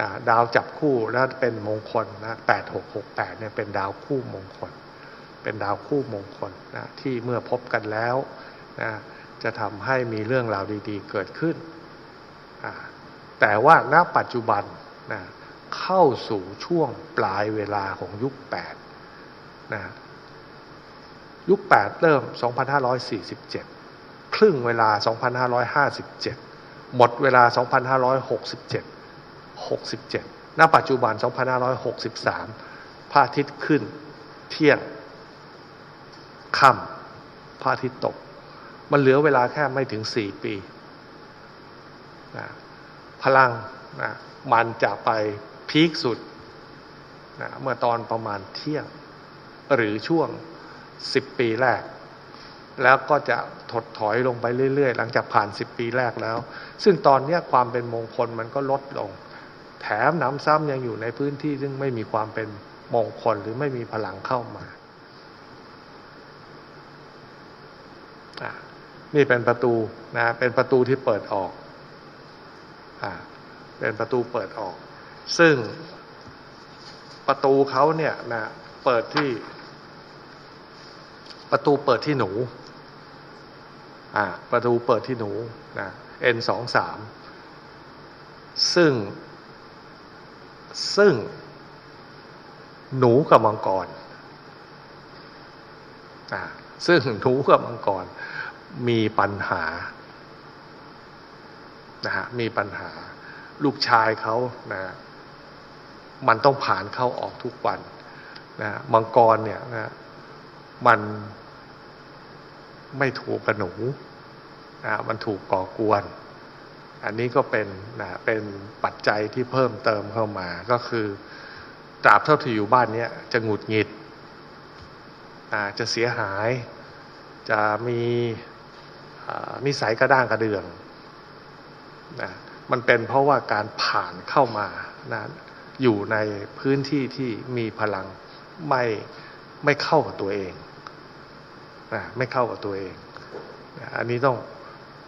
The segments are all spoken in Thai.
นะดาวจับคู่แล้วเป็นมงคลนะแปดหกหกแปดเนี่ยเป็นดาวคู่มงคล เป็นดาวคู่มงคลนะที่เมื่อพบกันแล้วนะจะทำให้มีเรื่องราวดีๆเกิดขึ้น แต่ว่าณปัจจุบันนะเข้าสู่ช่วงปลายเวลาของยุค8นะยุค 8 เริ่ม 2547 ครึ่งเวลา 2557 หมดเวลา 2567 67 ณ ปัจจุบัน 2563 พระอาทิตย์ขึ้น เที่ยงค่ำพระอาทิตย์ตก มันเหลือเวลาแค่ไม่ถึงสี่ปีนะพลังนะมันจะไปพีคสุดนะเมื่อตอนประมาณเที่ยง หรือช่วงสิบปีแรก แล้วก็จะถดถอยลงไปเรื่อย ๆ หลังจากผ่านสิบปีแรกแล้ว ซึ่งตอนนี้ความเป็นมงคลมันก็ลดลง แถมน้ำซ้ำยังอยู่ในพื้นที่ซึ่งไม่มีความเป็นมงคลหรือไม่มีพลังเข้ามานี่เป็นประตูนะเป็นประตูที่เปิดออกอะเป็นประตูเปิดออก ซึ่งประตูเขาเนี่ยนะเปิดที่ ประตูเปิดที่หนูอ่าประตูเปิดที่หนูนะ N สองสามซึ่ง ซึ่งหนูกับมังกรซึ่งหนูกับมังกรมีปัญหานะฮะมีปัญหาลูกชายเขานะมันต้องผ่านเข้าออกทุกวันนะมังกรเนี่ยนะมันไม่ถูกกับหนูนะมันถูกก่อกวน อันนี้ก็เป็นนะเป็นปัจจัยที่เพิ่มเติมเข้ามาก็คือตราบเท่าที่อยู่บ้านเนี้ยจะหงุดหงิดอ่าจะเสียหาย จะมีนิสัยกระด้างกระเดืองนะมันเป็นเพราะว่าการผ่านเข้ามานะอยู่ในพื้นที่ที่มีพลังไม่ไม่เข้ากับตัวเองนะไม่เข้ากับตัวเองนะอันนี้ต้อง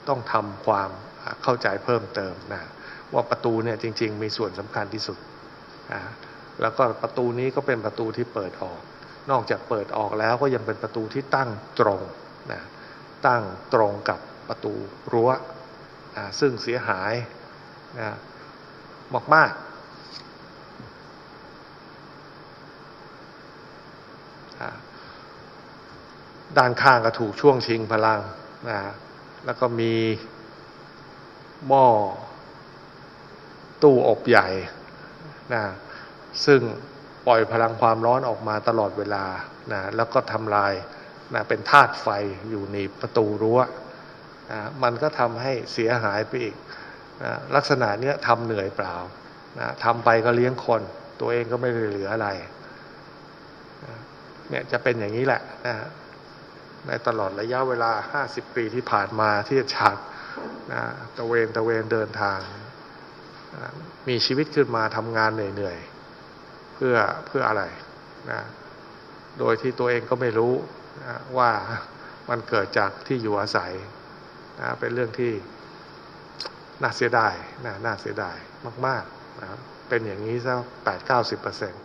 ต้องทำความ เข้าใจเพิ่มเติมนะว่าประตูเนี่ยจริง ๆ มีส่วนสำคัญที่สุดนะแล้วก็ประตูนี้ก็เป็นประตูที่เปิดออก นอกจากเปิดออกแล้วก็ยังเป็นประตูที่ตั้งตรงนะตั้งตรงกับประตูรั้วนะซึ่งเสียหายนะมากๆด้านข้างก็ถูกช่วงชิงพลังนะแล้วก็มี หม้อตู้อบใหญ่นะซึ่งปล่อยพลังความร้อนออกมาตลอดเวลานะแล้วก็ทำลายนะเป็นธาตุไฟอยู่ในประตูรั้วนะมันก็ทำให้เสียหายไปอีกนะลักษณะเนี้ยทำเหนื่อยเปล่านะทำไปก็เลี้ยงคน ตัวเองก็ไม่ได้เหลืออะไรนะเนี่ยจะเป็นอย่างนี้แหละนะในตลอดระยะเวลา 50 ปีที่ผ่านมาที่ฉาก ตะเวนตะเวนเดินทางนะมีชีวิตขึ้นมาทำงานเหนื่อยๆ เพื่อเพื่ออะไรนะโดยที่ตัวเองก็ไม่รู้นะว่ามันเกิดจากที่อยู่อาศัยนะเป็นเรื่องที่น่าเสียดายนะน่าเสียดายมากๆนะเป็นอย่างนี้ซะ8-90%เปอร์เซ็นต์